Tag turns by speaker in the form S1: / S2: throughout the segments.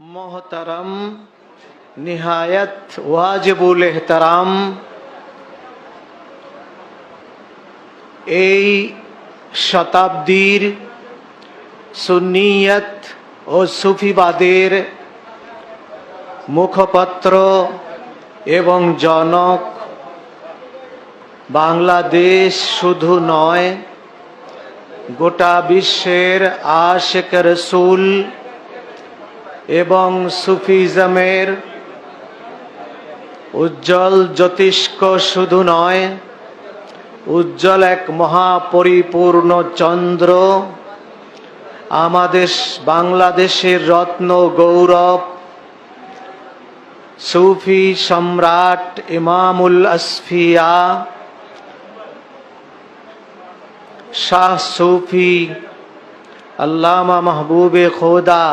S1: মহতারাম, নিহায়ত ওয়াজবুল এহতারাম। এই শতাব্দীর সুনিয়ত ও সুফিবাদের মুখপত্র এবং জনক বাংলাদেশ শুধু নয়, গোটা বিশ্বের আশেক রসুল এবং সুফিজমের উজ্জ্বল জ্যোতিষ্ক শুধু নয়, উজ্জ্বল এক মহাপরিপূর্ণ চন্দ্র আমাদের বাংলাদেশের রত্ন গৌরব, সুফি সম্রাট ইমামুল আসফিয়া, শাহ সুফি আল্লামা মাহবুবে খোদা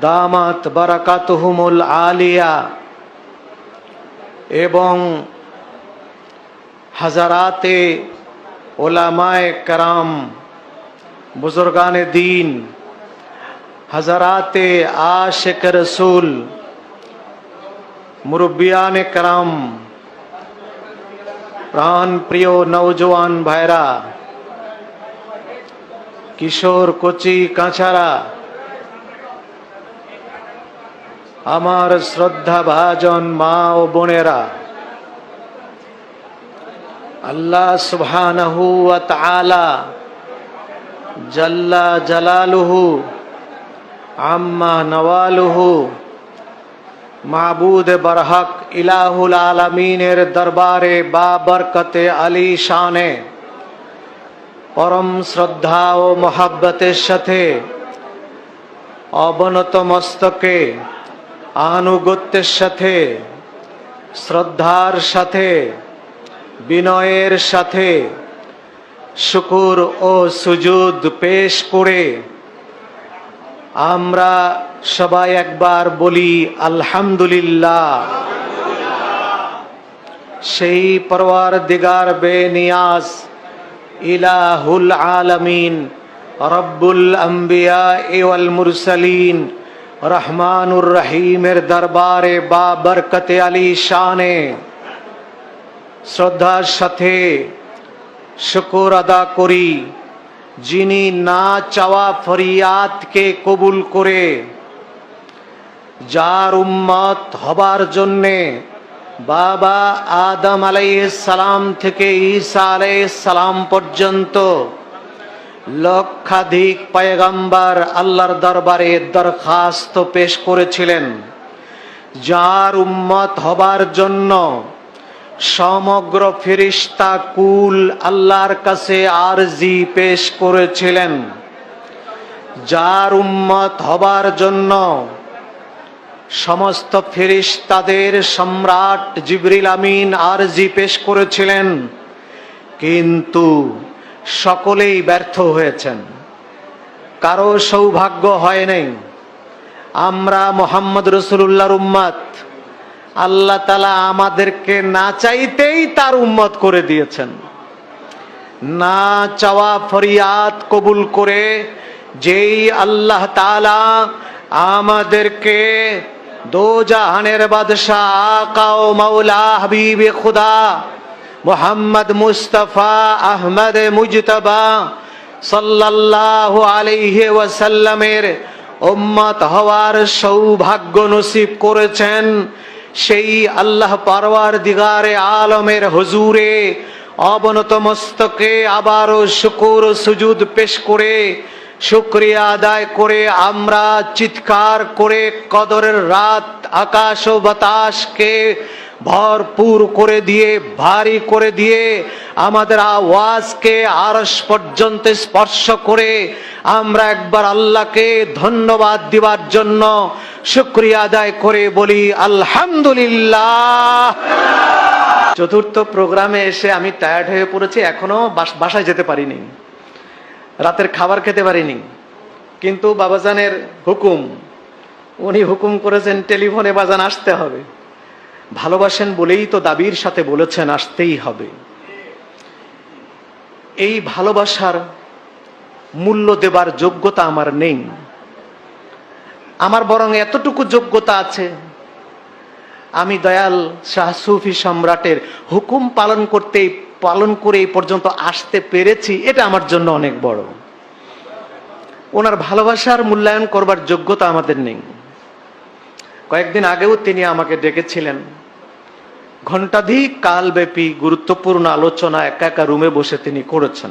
S1: দামাত বারাকাতহুমুল আলিয়া। এবং হাজারাতে ওলামায় কারাম, বুজুর্গানে দিন, হাজারাতে আশেক রসুল, মুরব্বিয়ান কারাম প্রাণ প্রিয় নৌজওয়ান ভাইরা, কিশোর, কচি কাঁচারা আমার শ্রদ্ধা ভাজন মা ও বোনেরা, আল্লাহ সুবহানাহু তাআলা জাল্লা জালালুহু আম্মা নওয়ালুহু মাবুদ বরহক ইলাহুল আলমিনের দরবারে বাবরকতে আলী শানে। পরম শ্রদ্ধা ও মহাব্বতের সাথে অবনত মস্তকে আনুগত্যের সাথে, শ্রদ্ধার সাথে, বিনয়ের সাথে, শুকুর ও সুজুদ পেশ করে আমরা সবাই একবার বলি, আলহামদুলিল্লাহ। সেই পরওয়ার দিগার বেনিয়াজ ইলাহুল আলমিন, রব্বুল আম্বিয়া ওয়াল মুরসালিন রহমানুর রহিমের দরবারে বা বরকতে আলী শানে। শ্রদ্ধার সাথে শুকর আদা করি, যিনি না চাওয়া ফরিয়াদকে কবুল করে, যার উম্মত হবার জন্যে বাবা আদম সালাম থেকে ঈসা সালাম পর্যন্ত লক্ষাধিক পয়গাম্বার আল্লাহর দরবারে দরখাস্ত পেশ করেছিলেন। যার উম্মত হবার জন্য সমগ্র ফিরিস্তা কুল আল্লাহর কাছে আরজি পেশ করেছিলেন। যার উম্মত হবার জন্য সমস্ত ফেরিস্তাদের সম্রাট জিবরিল আমিন আরজি পেশ করেছিলেন। কিন্তু সকলেই ব্যর্থ হয়েছেন। কারও সৌভাগ্য হয় নাই। আমরা মোহাম্মদ রসুল্লাহর উম্মাদ আল্লাহ তালা আমাদেরকে না চাইতেই তার উম্মত করে দিয়েছেন। না চাওয়া ফরিয়াদ কবুল করে যেই আল্লাহ তালা আমাদেরকে দো জাহানের বাদশাহ আকা ও মৌলা হাবিবে খুদা মোহাম্মদ মুস্তফা আহমদ মুজতবা সাল্লাল্লাহু আলাইহি ওয়াসাল্লামের উম্মত হওয়ার সৌভাগ্য নসিব করেছেন সেই আল্লাহ পারওয়ার দিগারে আলমের হুজুরে অবনত মস্তকে আবারও শুকুর সুজুদ পেশ করে শুক্রিয়া আদায় করে আমরা চিৎকার করে কদরের রাত, আকাশ ও বাতাসকে ভরপুর করে দিয়ে, ভারী করে দিয়ে আমাদের আওয়াজকে আরস পর্যন্ত স্পর্শ করে আমরা একবার আল্লাহকে ধন্যবাদ দিবার জন্য শুক্রিয়া আদায় করে বলি, আলহামদুলিল্লাহ। চতুর্থ প্রোগ্রামে এসে আমি টায়ার্ড হয়ে পড়েছি, এখনও বাস- বাসায় যেতে পারিনি। রাতের খাবার খেতে পারিনি। কিন্তু বাবাজানের হুকুম, উনি হুকুম করেছেন, টেলিফোনে বাজান আসতে হবে। ভালোবাসেন বলেই তো দাবির সাথে বলেছেন, আসতেই হবে। এই ভালোবাসার মূল্য দেবার যোগ্যতা আমার নেই। আমার বরং এতটুকু যোগ্যতা আছে, আমি দয়াল শাহ সুফি সম্রাটের হুকুম পালন করতে পালন করে এই পর্যন্ত আসতে পেরেছি, এটা আমার জন্য অনেক বড়। ওনার ভালোবাসার মূল্যায়ন করবার যোগ্যতা আমাদের নেই। কয়েকদিন আগেও তিনি আমাকে ডেকেছিলেন। ঘণ্টাধিক কালব্যাপী গুরুত্বপূর্ণ আলোচনা একা একা রুমে বসে তিনি করেছেন।